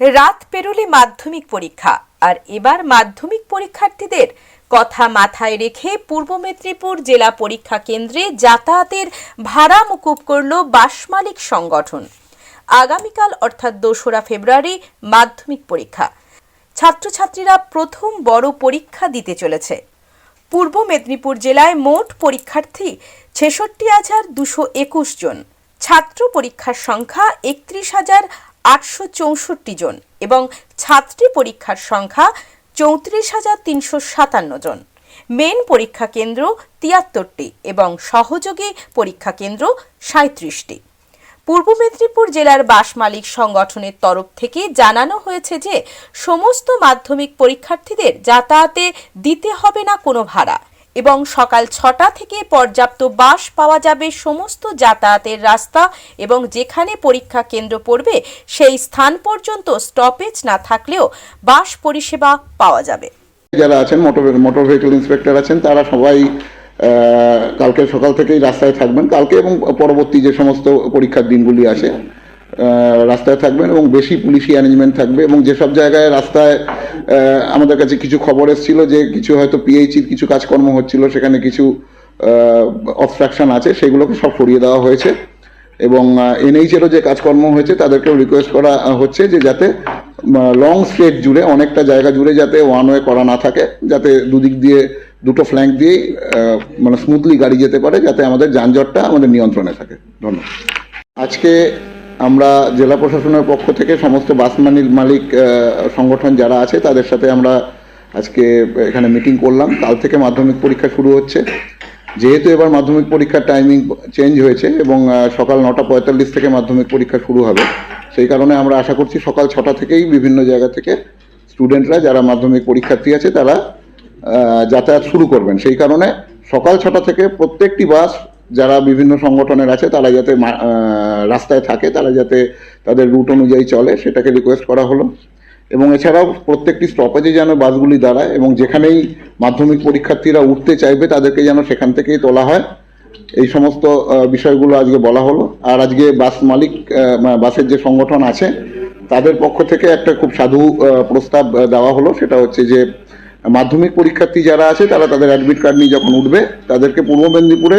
রাত পেরোলে মাধ্যমিক পরীক্ষা। আর এবার মাধ্যমিক পরীক্ষার্থীদের কথা মাথায় রেখে পূর্ব মেদিনীপুর জেলা পরীক্ষা কেন্দ্রে যাতায়াতের ভাড়া মুকুব করল বাস মালিক সংগঠন। আগামীকাল অর্থাৎ দোসরা ফেব্রুয়ারি মাধ্যমিক পরীক্ষা। ছাত্রছাত্রীরা প্রথম বড় পরীক্ষা দিতে চলেছে। পূর্ব মেদিনীপুর জেলায় মোট পরীক্ষার্থী ছেষট্টি হাজার দুশো একুশ জন। ছাত্র পরীক্ষার সংখ্যা একত্রিশ হাজার আটশো চৌষট্টি জন এবং ছাত্রী পরীক্ষার সংখ্যা চৌত্রিশ হাজার তিনশো সাতান্ন জন। মেন পরীক্ষা কেন্দ্র তিয়াত্তরটি এবং সহযোগী পরীক্ষা কেন্দ্র সাঁত্রিশটি পূর্ব মেদিনীপুর জেলার বাস মালিক সংগঠনের তরফ থেকে জানানো হয়েছে যে, সমস্ত মাধ্যমিক পরীক্ষার্থীদের যাতায়াতে দিতে হবে না কোনো ভাড়া। এবং সকাল ছটা থেকে পর্যাপ্ত বাস পাওয়া যাবে সমস্ত যাতায়াতের রাস্তা এবং যেখানে পরীক্ষা কেন্দ্র পড়বে সেই স্থান পর্যন্ত স্টপেজ না থাকলেও বাস পরিষেবা পাওয়া যাবে। যারা আছেন মোটর মোটর ভেহিকল ইন্সপেক্টর আছেন, তারা সবাই কালকে সকাল থেকেই রাস্তায় থাকবেন। কালকে এবং পরবর্তী যে সমস্ত পরীক্ষার দিনগুলি আছে রাস্তায় থাকবেন এবং বেশি পুলিশি অ্যারেঞ্জমেন্ট থাকবে এবং যেসব জায়গায় রাস্তায় আমাদের কাছে কিছু খবর এসেছিল যে কিছু হয়তো পিএইচির কিছু কাজকর্ম হচ্ছিল, সেখানে কিছু অবস্ট্রাকশন আছে, সেগুলোকে সব সরিয়ে দেওয়া হয়েছে। এবং এনএইচেরও যে কাজকর্ম হয়েছে, তাদেরকেও রিকোয়েস্ট করা হচ্ছে যে যাতে লং স্ট্রেট জুড়ে, অনেকটা জায়গা জুড়ে যাতে ওয়ান ওয়ে করা না থাকে, যাতে দুদিক দিয়ে, দুটো ফ্ল্যাঙ্ক দিয়েই মানে স্মুথলি গাড়ি যেতে পারে, যাতে আমাদের যানজটটা আমাদের নিয়ন্ত্রণে থাকে। ধন্যবাদ। আজকে আমরা জেলা প্রশাসনের পক্ষ থেকে সমস্ত বাস মালিক সংগঠন যারা আছে, তাদের সাথে আমরা আজকে এখানে মিটিং করলাম। কাল থেকে মাধ্যমিক পরীক্ষা শুরু হচ্ছে। যেহেতু এবার মাধ্যমিক পরীক্ষার টাইমিং চেঞ্জ হয়েছে এবং সকাল নটা পঁয়তাল্লিশ থেকে মাধ্যমিক পরীক্ষা শুরু হবে, সেই কারণে আমরা আশা করছি সকাল ছটা থেকেই বিভিন্ন জায়গা থেকে স্টুডেন্টরা যারা মাধ্যমিক পরীক্ষার্থী আছে, তারা যাতায়াত শুরু করবেন। সেই কারণে সকাল ছটা থেকে প্রত্যেকটি বাস যারা বিভিন্ন সংগঠনের আছে, তারা যাতে রাস্তায় থাকে, তারা যাতে তাদের রুট অনুযায়ী চলে, সেটাকে রিকোয়েস্ট করা হলো। এবং এছাড়াও প্রত্যেকটি স্টপেজে যেন বাসগুলি দাঁড়ায় এবং যেখানেই মাধ্যমিক পরীক্ষার্থীরা উঠতে চাইবে, তাদেরকে যেন সেখান থেকেই তোলা হয়। এই সমস্ত বিষয়গুলো আজকে বলা হলো। আর আজকে বাস মালিক বাসের যে সংগঠন আছে, তাদের পক্ষ থেকে একটা খুব সাধু প্রস্তাব দেওয়া হলো। সেটা হচ্ছে যে, মাধ্যমিক পরীক্ষার্থী যারা আছে, তারা তাদের অ্যাডমিট কার্ড নিয়ে যখন উঠবে, তাদেরকে পূর্ব মেদিনীপুরে